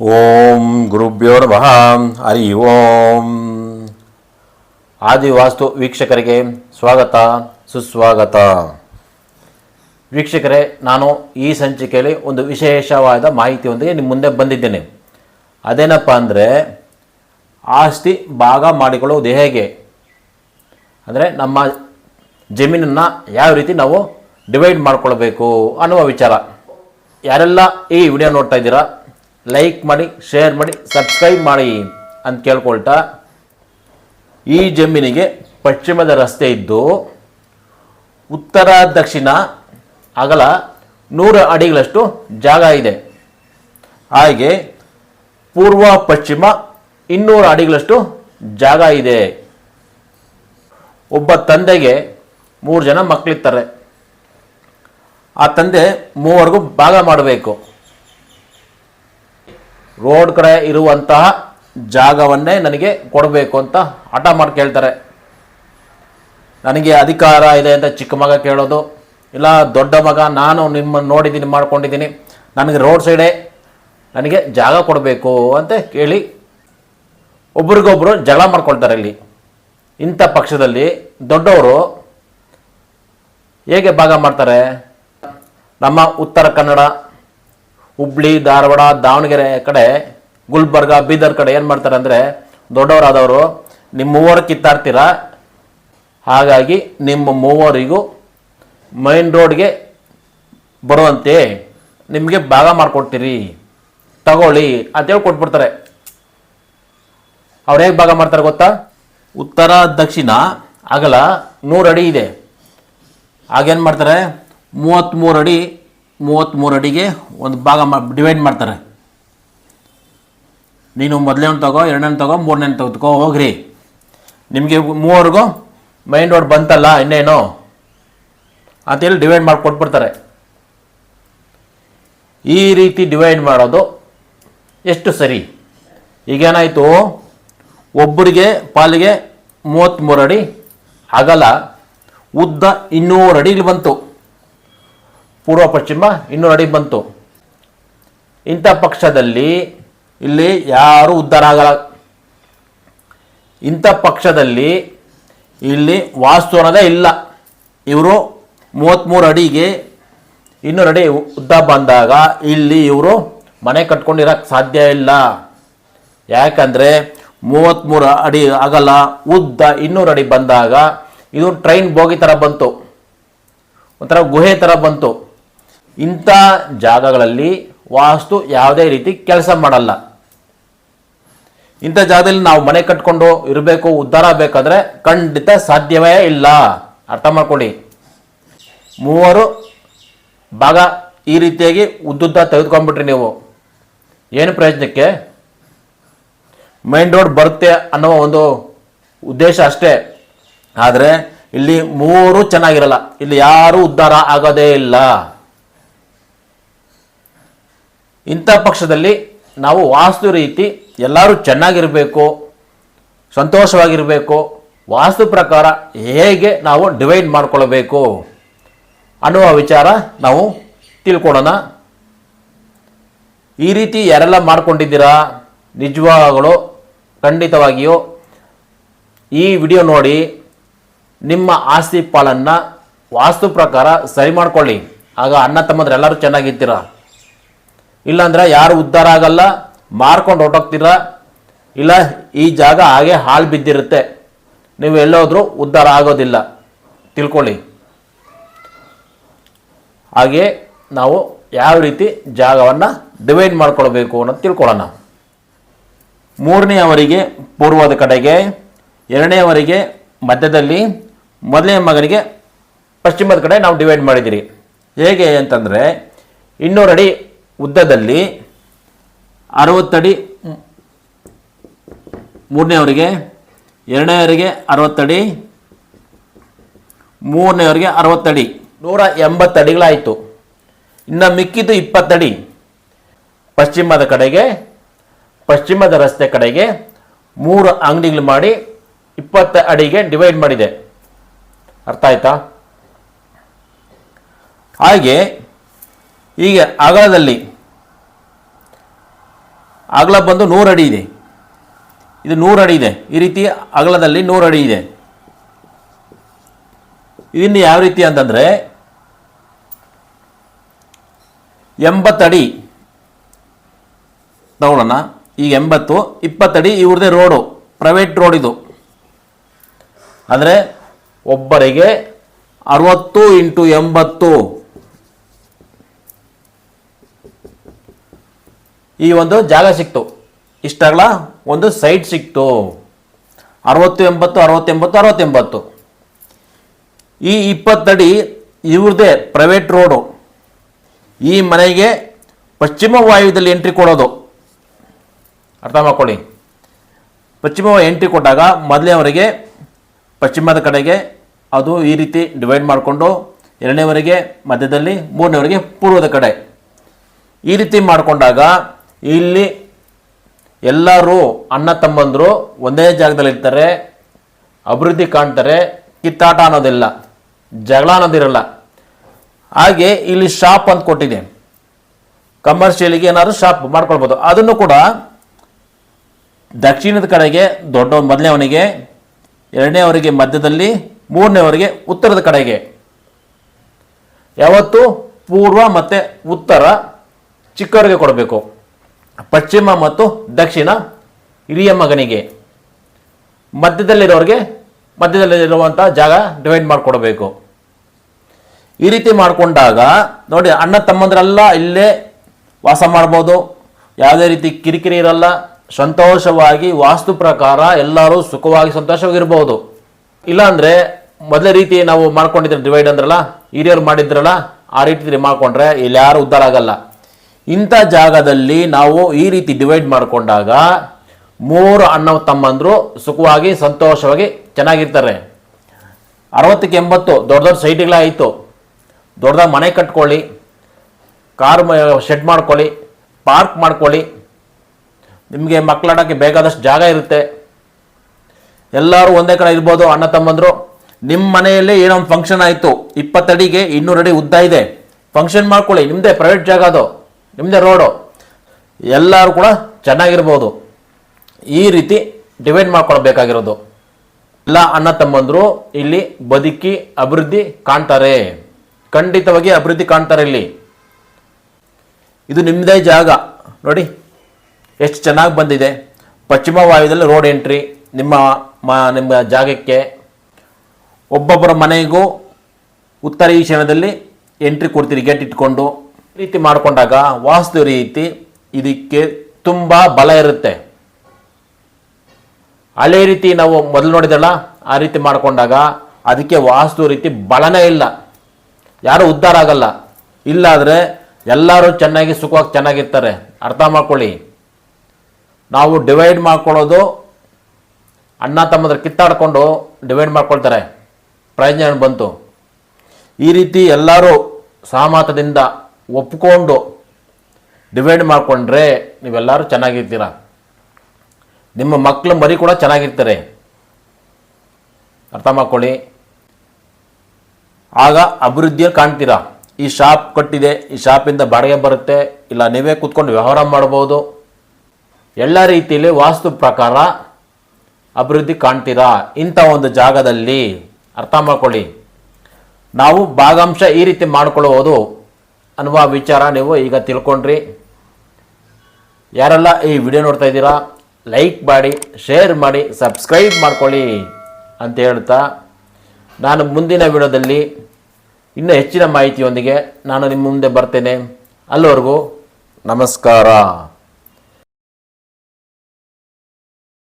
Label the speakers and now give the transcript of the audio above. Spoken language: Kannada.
Speaker 1: ಓಂ ಗುರುಭ್ಯೋ ನಮಃ. ಹರಿ ಓಂ. ಆದಿವಾಸ್ತು ವೀಕ್ಷಕರಿಗೆ ಸ್ವಾಗತ, ಸುಸ್ವಾಗತ. ವೀಕ್ಷಕರೇ, ನಾನು ಈ ಸಂಚಿಕೆಯಲ್ಲಿ ಒಂದು ವಿಶೇಷವಾದ ಮಾಹಿತಿಯೊಂದಿಗೆ ನಿಮ್ಮ ಮುಂದೆ ಬಂದಿದ್ದೇನೆ. ಅದೇನಪ್ಪ ಅಂದರೆ, ಆಸ್ತಿ ಭಾಗ ಮಾಡಿಕೊಳ್ಳುವುದು ಹೇಗೆ? ಅಂದರೆ ನಮ್ಮ ಜಮೀನನ್ನು ಯಾವ ರೀತಿ ನಾವು ಡಿವೈಡ್ ಮಾಡಿಕೊಳ್ಬೇಕು ಅನ್ನುವ ವಿಚಾರ. ಯಾರೆಲ್ಲ ಈ ವಿಡಿಯೋ ನೋಡ್ತಾ ಇದ್ದೀರಾ ಲೈಕ್ ಮಾಡಿ ಶೇರ್ ಮಾಡಿ ಸಬ್ಸ್ಕ್ರೈಬ್ ಮಾಡಿ ಅಂತ ಕೇಳ್ಕೊಳ್ತಾ ಈ ಜಮೀನಿಗೆ ಪಶ್ಚಿಮದ ರಸ್ತೆ ಇದ್ದು ಉತ್ತರ, ದಕ್ಷಿಣ, ಅಗಲ ನೂರು ಅಡಿಗಳಷ್ಟು ಜಾಗ ಇದೆ. ಹಾಗೆ ಪೂರ್ವ, ಪಶ್ಚಿಮ ಇನ್ನೂರು ಅಡಿಗಳಷ್ಟು ಜಾಗ ಇದೆ. ಒಬ್ಬ ತಂದೆಗೆ ಮೂರು ಜನ ಮಕ್ಕಳಿರ್ತಾರೆ ಆ ತಂದೆ ಮೂವರೆಗೂ ಭಾಗ ಮಾಡಬೇಕು. ರೋಡ್ ಕಡೆ ಇರುವಂತಹ ಜಾಗವನ್ನೇ ನನಗೆ ಕೊಡಬೇಕು ಅಂತ ಹಠ ಮಾಡಿ ಕೇಳ್ತಾರೆ. ನನಗೆ ಅಧಿಕಾರ ಇದೆ ಅಂತ ಚಿಕ್ಕ ಮಗ ಕೇಳೋದು, ಇಲ್ಲ ದೊಡ್ಡ ಮಗ ನಾನು ನಿಮ್ಮನ್ನು ನೋಡಿದ್ದೀನಿ, ಮಾಡ್ಕೊಂಡಿದ್ದೀನಿ, ನನಗೆ ರೋಡ್ ಸೈಡೇ ನನಗೆ ಜಾಗ ಕೊಡಬೇಕು ಅಂತ ಕೇಳಿ ಒಬ್ರಿಗೊಬ್ರು ಜಗಳ ಮಾಡ್ಕೊಳ್ತಾರೆ ಇಲ್ಲಿ. ಇಂಥ ಪಕ್ಷದಲ್ಲಿ ದೊಡ್ಡವರು ಹೇಗೆ ಭಾಗ ಮಾಡ್ತಾರೆ? ನಮ್ಮ ಉತ್ತರ ಕನ್ನಡ ಹುಬ್ಳಿ, ಧಾರವಾಡ, ದಾವಣಗೆರೆ ಕಡೆ, ಗುಲ್ಬರ್ಗ, ಬೀದರ್ ಕಡೆ ಏನು ಮಾಡ್ತಾರೆ ಅಂದರೆ ದೊಡ್ಡವರಾದವರು ನಿಮ್ಮ ಮೂವರು ಕಿತ್ತಾಡ್ತೀರ? ಹಾಗಾಗಿ ನಿಮ್ಮ ಮೂವರಿಗೂ ಮೈನ್ ರೋಡ್ಗೆ ಬರುವಂತೆ ನಿಮಗೆ ಭಾಗ ಮಾಡಿಕೊಡ್ತೀರಿ. ತಗೊಳ್ಳಿ ಅಂತೇಳಿ ಕೊಟ್ಬಿಡ್ತಾರೆ. ಅವ್ರು ಹೇಗೆ ಭಾಗ ಮಾಡ್ತಾರೆ ಗೊತ್ತಾ? ಉತ್ತರ, ದಕ್ಷಿಣ, ಅಗಲ ನೂರು ಅಡಿ ಇದೆ. ಆಗೇನು ಮಾಡ್ತಾರೆ? ಮೂವತ್ತ್ಮೂರು ಅಡಿ ಮೂವತ್ತ್ಮೂರು ಅಡಿಗೆ ಒಂದು ಭಾಗ ಮಾ ಡಿವೈಡ್ ಮಾಡ್ತಾರೆ. ನೀನು ಮೊದಲನೇ ತಗೋ ಎರಡನೇ ತಗೋ ಮೂರನೇ ತಗೋ ಹೋಗ್ರಿ. ನಿಮಗೆ ಮೂವರೆಗೂ ಮೈಂಡ್ ರೋಡ್ ಬಂತಲ್ಲ, ಇನ್ನೇನು? ಅಂತೇಳಿ ಡಿವೈಡ್ ಮಾಡಿ ಕೊಟ್ಬಿಡ್ತಾರೆ. ಈ ರೀತಿ ಡಿವೈಡ್ ಮಾಡೋದು ಎಷ್ಟು ಸರಿ? ಈಗೇನಾಯಿತು? ಒಬ್ಬರಿಗೆ ಪಾಲಿಗೆ ಮೂವತ್ತ್ಮೂರು ಅಡಿ ಅಗಲ ಉದ್ದ ಇನ್ನೂರು ಅಡಿಲಿ ಬಂತು. ಪೂರ್ವ ಪಶ್ಚಿಮ, ಇನ್ನೂ ಅಡಿ ಬಂತು. ಇಂಥ ಪಕ್ಷದಲ್ಲಿ ಇಲ್ಲಿ ಯಾರೂ ಉದ್ಧಾರ ಆಗಲ್ಲ. ಇಂಥ ಪಕ್ಷದಲ್ಲಿ ಇಲ್ಲಿ ವಾಸ್ತು ಅನ್ನೋದೇ ಇಲ್ಲ. ಇವರು ಮೂವತ್ತ್ಮೂರು ಅಡಿಗೆ ಇನ್ನೂರು ಅಡಿ ಉದ್ದ ಬಂದಾಗ ಇಲ್ಲಿ ಇವರು ಮನೆ ಕಟ್ಕೊಂಡಿರೋಕ್ಕೆ ಸಾಧ್ಯ ಇಲ್ಲ. ಯಾಕಂದರೆ ಮೂವತ್ತ್ಮೂರು ಅಡಿ ಆಗಲ್ಲ, ಉದ್ದ ಇನ್ನೂರು ಅಡಿ ಬಂದಾಗ ಇದು ಟ್ರೈನ್ ಬೋಗಿ ಥರ ಬಂತು. ಒಂಥರ ಗುಹೆ ಥರ ಬಂತು. ಇಂಥ ಜಾಗಗಳಲ್ಲಿ ವಾಸ್ತು ಯಾವುದೇ ರೀತಿ ಕೆಲಸ ಮಾಡಲ್ಲ. ಇಂಥ ಜಾಗದಲ್ಲಿ ನಾವು ಮನೆ ಕಟ್ಕೊಂಡು ಇರಬೇಕು, ಉದ್ಧಾರ ಬೇಕಾದ್ರೆ ಖಂಡಿತ ಸಾಧ್ಯವೇ ಇಲ್ಲ. ಅರ್ಥ ಮಾಡ್ಕೊಳ್ಳಿ. ಮೂವರು ಭಾಗ ಈ ರೀತಿಯಾಗಿ ಉದ್ದುದ್ದ ತೆಗೆದುಕೊಂಡ್ಬಿಟ್ರಿ ನೀವು. ಏನು ಪ್ರಯೋಜನಕ್ಕೆ? ಮೈನ್ ರೋಡ್ ಬರುತ್ತೆ ಅನ್ನೋ ಒಂದು ಉದ್ದೇಶ ಅಷ್ಟೇ. ಆದರೆ ಇಲ್ಲಿ ಮೂರು ಚೆನ್ನಾಗಿರಲ್ಲ. ಇಲ್ಲಿ ಯಾರೂ ಉದ್ಧಾರ ಆಗೋದೇ ಇಲ್ಲ. ಇಂಥ ಪಕ್ಷದಲ್ಲಿ ನಾವು ವಾಸ್ತು ರೀತಿ ಎಲ್ಲರೂ ಚೆನ್ನಾಗಿರಬೇಕು, ಸಂತೋಷವಾಗಿರಬೇಕು. ವಾಸ್ತು ಪ್ರಕಾರ ಹೇಗೆ ನಾವು ಡಿವೈಡ್ ಮಾಡ್ಕೊಳ್ಬೇಕು ಅನ್ನುವ ವಿಚಾರ ನಾವು ತಿಳ್ಕೊಳ್ಳೋಣ. ಈ ರೀತಿ ಯಾರೆಲ್ಲ ಮಾಡ್ಕೊಂಡಿದ್ದೀರಾ, ನಿಜವಾಗಲು, ಖಂಡಿತವಾಗಿಯೂ, ಈ ವಿಡಿಯೋ ನೋಡಿ, ನಿಮ್ಮ ಆಸ್ತಿ ಪಾಲನ್ನು ವಾಸ್ತು ಪ್ರಕಾರ ಸರಿ ಮಾಡ್ಕೊಳ್ಳಿ. ಆಗ ಅಣ್ಣ ತಮ್ಮಂದ್ರೆ ಎಲ್ಲರೂ ಚೆನ್ನಾಗಿರ್ತೀರ? ಇಲ್ಲಾಂದ್ರೆ ಯಾರು ಉದ್ಧಾರ ಆಗಲ್ಲ, ಮಾರ್ಕೊಂಡು ಹೊರಟೋಗ್ತೀರ? ಇಲ್ಲ, ಈ ಜಾಗ ಹಾಗೆ ಹಾಳು ಬಿದ್ದಿರುತ್ತೆ. ನೀವು ಎಲ್ಲೋದ್ರೂ ಉದ್ಧಾರ ಆಗೋದಿಲ್ಲ. ತಿಳ್ಕೊಳ್ಳಿ. ಹಾಗೆ ನಾವು ಯಾವ ರೀತಿ ಜಾಗವನ್ನು ಡಿವೈಡ್ ಮಾಡ್ಕೊಳ್ಬೇಕು ಅನ್ನೋದು ತಿಳ್ಕೊಳ್ಳೋಣ. ಮೂರನೆಯವರಿಗೆ ಪೂರ್ವದ ಕಡೆಗೆ, ಎರಡನೆಯವರಿಗೆ ಮಧ್ಯದಲ್ಲಿ, ಮೊದಲನೇ ಮಗನಿಗೆ ಪಶ್ಚಿಮದ ಕಡೆ ನಾವು ಡಿವೈಡ್ ಮಾಡಿದ್ದೀರಿ. ಹೇಗೆ ಅಂತಂದರೆ ಇನ್ನೂರು ಅಡಿ ಉದ್ದದಲ್ಲಿ ಅರವತ್ತಡಿ ಮೂರನೆಯವರಿಗೆ, ಎರಡನೆಯವರಿಗೆ ಅರವತ್ತಡಿ, ಮೂರನೆಯವರಿಗೆ ಅರವತ್ತಡಿ. ನೂರ ಎಂಬತ್ತಡಿಗಳಾಯಿತು ಇನ್ನು ಮಿಕ್ಕಿದ್ದು ಇಪ್ಪತ್ತಡಿ. ಪಶ್ಚಿಮದ ಕಡೆಗೆ, ಪಶ್ಚಿಮದ ರಸ್ತೆ ಕಡೆಗೆ ಮೂರು ಅಂಗಡಿಗಳು ಮಾಡಿ ಇಪ್ಪತ್ತು ಅಡಿಗೆ ಡಿವೈಡ್ ಮಾಡಿದೆ. ಅರ್ಥ ಆಯ್ತಾ? ಹಾಗೆ ಈಗ ಅಗಲದಲ್ಲಿ. ಅಗಲ ಬಂದು ನೂರು ಅಡಿ ಇದೆ. ಇದು ನೂರು ಅಡಿ ಇದೆ. ಈ ರೀತಿ ಅಗಲದಲ್ಲಿ ನೂರು ಅಡಿ ಇದೆ. ಇದನ್ನು ಯಾವ ರೀತಿ ಅಂತಂದರೆ ಎಂಬತ್ತಡಿ ತಗೊಳ್ಳೋಣ ಈಗ ಎಂಬತ್ತು ಇಪ್ಪತ್ತಡಿ ಇವ್ರದೇ ರೋಡು, ಪ್ರೈವೇಟ್ ರೋಡ್ ಇದು. ಅಂದರೆ ಒಬ್ಬರಿಗೆ ಅರವತ್ತು ಇಂಟು ಎಂಬತ್ತು. ಈ ಒಂದು ಜಾಗ ಸಿಕ್ತು. ಇಷ್ಟಾಗಲ ಒಂದು ಸೈಟ್ ಸಿಕ್ತು. ಅರವತ್ತು ಎಂಬತ್ತು ಅರವತ್ತೆಂಬತ್ತು ಅರವತ್ತೆಂಬತ್ತು. ಈ ಇಪ್ಪತ್ತಡಿ ಇವ್ರದೇ ಪ್ರೈವೇಟ್ ರೋಡು ಈ ಮನೆಗೆ ಪಶ್ಚಿಮ ವಾಯುದಲ್ಲಿ ಎಂಟ್ರಿ ಕೊಡೋದು. ಅರ್ಥ ಮಾಡ್ಕೊಳ್ಳಿ. ಪಶ್ಚಿಮ ಎಂಟ್ರಿ ಕೊಟ್ಟಾಗ ಮೊದಲನೇವರೆಗೆ ಪಶ್ಚಿಮದ ಕಡೆಗೆ ಅದು ಈ ರೀತಿ ಡಿವೈಡ್ ಮಾಡಿಕೊಂಡು ಎರಡನೇವರೆಗೆ ಮಧ್ಯದಲ್ಲಿ ಮೂರನೇವರೆಗೆ ಪೂರ್ವದ ಕಡೆ. ಈ ರೀತಿ ಮಾಡಿಕೊಂಡಾಗ ಇಲ್ಲಿ ಎಲ್ಲರೂ ಅಣ್ಣ ತಮ್ಮಂದರು ಒಂದೇ ಜಾಗದಲ್ಲಿರ್ತಾರೆ, ಅಭಿವೃದ್ಧಿ ಕಾಣ್ತಾರೆ, ಕಿತ್ತಾಟ ಅನ್ನೋದಿಲ್ಲ, ಜಗಳ ಅನ್ನೋದಿರಲ್ಲ. ಹಾಗೆ ಇಲ್ಲಿ ಶಾಪ್ ಅಂತ ಕೊಟ್ಟಿದೆ. ಕಮರ್ಷಿಯಲಿಗೆ ಏನಾದರೂ ಶಾಪ್ ಮಾಡ್ಕೊಳ್ಬೋದು. ಅದನ್ನು ಕೂಡ ದಕ್ಷಿಣದ ಕಡೆಗೆ ದೊಡ್ಡ ಮೊದಲನೇವನಿಗೆ ಎರಡನೇವರಿಗೆ ಮಧ್ಯದಲ್ಲಿ ಮೂರನೇವರಿಗೆ ಉತ್ತರದ ಕಡೆಗೆ. ಯಾವತ್ತು ಪೂರ್ವ ಮತ್ತು ಉತ್ತರ ಚಿಕ್ಕವರಿಗೆ ಕೊಡಬೇಕು. ಪಶ್ಚಿಮ ಮತ್ತು ದಕ್ಷಿಣ ಹಿರಿಯ ಮಗನಿಗೆ. ಮಧ್ಯದಲ್ಲಿರೋರಿಗೆ ಮಧ್ಯದಲ್ಲಿರುವಂಥ ಜಾಗ ಡಿವೈಡ್ ಮಾಡಿಕೊಡಬೇಕು. ಈ ರೀತಿ ಮಾಡಿಕೊಂಡಾಗ ನೋಡಿ ಅಣ್ಣ ತಮ್ಮಂದ್ರೆಲ್ಲ ಇಲ್ಲೇ ವಾಸ ಮಾಡ್ಬೋದು. ಯಾವುದೇ ರೀತಿ ಕಿರಿಕಿರಿ ಇರಲ್ಲ. ಸಂತೋಷವಾಗಿ ವಾಸ್ತು ಪ್ರಕಾರ ಎಲ್ಲರೂ ಸುಖವಾಗಿ ಸಂತೋಷವಾಗಿರ್ಬೋದು. ಇಲ್ಲಾಂದರೆ ಮೊದಲೇ ರೀತಿ ನಾವು ಮಾಡ್ಕೊಂಡಿದ್ರೆ ಡಿವೈಡ್ ಅಂದ್ರಲ್ಲ, ಹಿರಿಯರು ಮಾಡಿದ್ರಲ್ಲ, ಆ ರೀತಿ ಮಾಡಿಕೊಂಡ್ರೆ ಇಲ್ಲಿ ಯಾರು ಉದ್ಧಾರ ಆಗಲ್ಲ. ಇಂಥ ಜಾಗದಲ್ಲಿ ನಾವು ಈ ರೀತಿ ಡಿವೈಡ್ ಮಾಡಿಕೊಂಡಾಗ ಮೂರು ಅಣ್ಣ ತಮ್ಮಂದರು ಸುಖವಾಗಿ, ಸಂತೋಷವಾಗಿ ಚೆನ್ನಾಗಿರ್ತಾರೆ. ಅರವತ್ತಕ್ಕೆ ಎಂಬತ್ತು, ದೊಡ್ಡ ದೊಡ್ಡ ಸೈಟ್ಗಳಾಯಿತು. ದೊಡ್ಡದಾಗಿ ಮನೆ ಕಟ್ಕೊಳ್ಳಿ, ಕಾರ್ ಶೆಡ್ ಮಾಡ್ಕೊಳ್ಳಿ ಪಾರ್ಕ್ ಮಾಡ್ಕೊಳ್ಳಿ. ನಿಮಗೆ ಮಕ್ಕಳಾಡೋಕ್ಕೆ ಬೇಕಾದಷ್ಟು ಜಾಗ ಇರುತ್ತೆ. ಎಲ್ಲರೂ ಒಂದೇ ಕಡೆ ಇರ್ಬೋದು, ಅಣ್ಣ ತಮ್ಮಂದರು. ನಿಮ್ಮ ಮನೆಯಲ್ಲೇ ಏನೋ ಫಂಕ್ಷನ್ ಆಯಿತು. ಇಪ್ಪತ್ತಡಿಗೆ ಇನ್ನೂರು ಅಡಿ ಉದ್ದ ಇದೆ. ಫಂಕ್ಷನ್ ಮಾಡ್ಕೊಳ್ಳಿ ನಿಮ್ಮದೇ ಪ್ರೈವೇಟ್ ಜಾಗ ಅದು. ನಿಮ್ಮದೇ ರೋಡು ಎಲ್ಲರೂ ಕೂಡ ಚೆನ್ನಾಗಿರ್ಬೋದು. ಈ ರೀತಿ ಡಿವೈಡ್ ಮಾಡ್ಕೊಳ್ಬೇಕಾಗಿರೋದು. ಎಲ್ಲ ಅಣ್ಣ ತಮ್ಮಂದರು ಇಲ್ಲಿ ಬದುಕಿ ಅಭಿವೃದ್ಧಿ ಕಾಣ್ತಾರೆ. ಖಂಡಿತವಾಗಿ ಅಭಿವೃದ್ಧಿ ಕಾಣ್ತಾರೆ ಇಲ್ಲಿ. ಇದು ನಿಮ್ಮದೇ ಜಾಗ. ನೋಡಿ, ಎಷ್ಟು ಚೆನ್ನಾಗಿ ಬಂದಿದೆ. ಪಶ್ಚಿಮ ವಾಯುದಲ್ಲಿ ರೋಡ್ ಎಂಟ್ರಿ ನಿಮ್ಮ ಮ, ನಿಮ್ಮ ಜಾಗಕ್ಕೆ ಒಬ್ಬೊಬ್ಬರ ಮನೆಗೂ ಉತ್ತರ ಈಶಾನ್ಯದಲ್ಲಿ ಎಂಟ್ರಿ ಕೊಡ್ತೀರಿ ಗೇಟ್ ಇಟ್ಕೊಂಡು. ರೀತಿ ಮಾಡಿಕೊಂಡಾಗ ವಾಸ್ತು ರೀತಿ ಇದಕ್ಕೆ ತುಂಬ ಬಲ ಇರುತ್ತೆ. ಹಳೆ ರೀತಿ ನಾವು ಮೊದಲು ನೋಡಿದಲ್ಲ, ಆ ರೀತಿ ಮಾಡಿಕೊಂಡಾಗ ಅದಕ್ಕೆ ವಾಸ್ತು ರೀತಿ ಬಲನೇ ಇಲ್ಲ. ಯಾರು ಉದ್ಧಾರ ಆಗಲ್ಲ. ಇಲ್ಲಾದರೆ ಎಲ್ಲರೂ ಚೆನ್ನಾಗಿ ಸುಖವಾಗಿ ಚೆನ್ನಾಗಿರ್ತಾರೆ. ಅರ್ಥ ಮಾಡ್ಕೊಳ್ಳಿ. ನಾವು ಡಿವೈಡ್ ಮಾಡ್ಕೊಳ್ಳೋದು, ಅಣ್ಣ ತಮ್ಮದ್ರ ಕಿತ್ತಾಡ್ಕೊಂಡು ಡಿವೈಡ್ ಮಾಡ್ಕೊಳ್ತಾರೆ. ಪ್ರಯೋಜನ ಬಂತು. ಈ ರೀತಿ ಎಲ್ಲರೂ ಸಹಮತದಿಂದ ಒಪ್ಕೊಂಡು ಡಿವೈಡ್ ಮಾಡಿಕೊಂಡ್ರೆ ನೀವೆಲ್ಲರೂ ಚೆನ್ನಾಗಿರ್ತೀರ? ನಿಮ್ಮ ಮಕ್ಕಳು ಮರಿ ಕೂಡ ಚೆನ್ನಾಗಿರ್ತಾರೆ. ಅರ್ಥ ಮಾಡ್ಕೊಳ್ಳಿ. ಆಗ ಅಭಿವೃದ್ಧಿಯಲ್ಲಿ ಕಾಣ್ತೀರಾ? ಈ ಶಾಪ್ ಕಟ್ಟಿದೆ, ಈ ಶಾಪಿಂದ ಬಾಡಿಗೆ ಬರುತ್ತೆ, ಇಲ್ಲ ನೀವೇ ಕೂತ್ಕೊಂಡು ವ್ಯವಹಾರ ಮಾಡ್ಬೋದು. ಎಲ್ಲ ರೀತಿಯಲ್ಲಿ ವಾಸ್ತು ಪ್ರಕಾರ ಅಭಿವೃದ್ಧಿ ಕಾಣ್ತೀರಾ? ಇಂಥ ಒಂದು ಜಾಗದಲ್ಲಿ ಅರ್ಥ ಮಾಡ್ಕೊಳ್ಳಿ. ನಾವು ಭಾಗಾಂಶ ಈ ರೀತಿ ಮಾಡ್ಕೊಳ್ಳುವುದು ಅನ್ನುವ ವಿಚಾರ ನೀವು ಈಗ ತಿಳ್ಕೊಂಡ್ರಿ. ಯಾರೆಲ್ಲ ಈ ವಿಡಿಯೋ ನೋಡ್ತಾ ಇದ್ದೀರಾ, ಲೈಕ್ ಮಾಡಿ, ಶೇರ್ ಮಾಡಿ, ಸಬ್ಸ್ಕ್ರೈಬ್ ಮಾಡ್ಕೊಳ್ಳಿ ಅಂತ ಹೇಳ್ತಾ ನಾನು ಮುಂದಿನ ವಿಡಿಯೋದಲ್ಲಿ ಇನ್ನೂ ಹೆಚ್ಚಿನ ಮಾಹಿತಿಯೊಂದಿಗೆ ನಾನು ನಿಮ್ಮ ಮುಂದೆ ಬರ್ತೇನೆ. ಅಲ್ಲಿವರೆಗೂ ನಮಸ್ಕಾರ.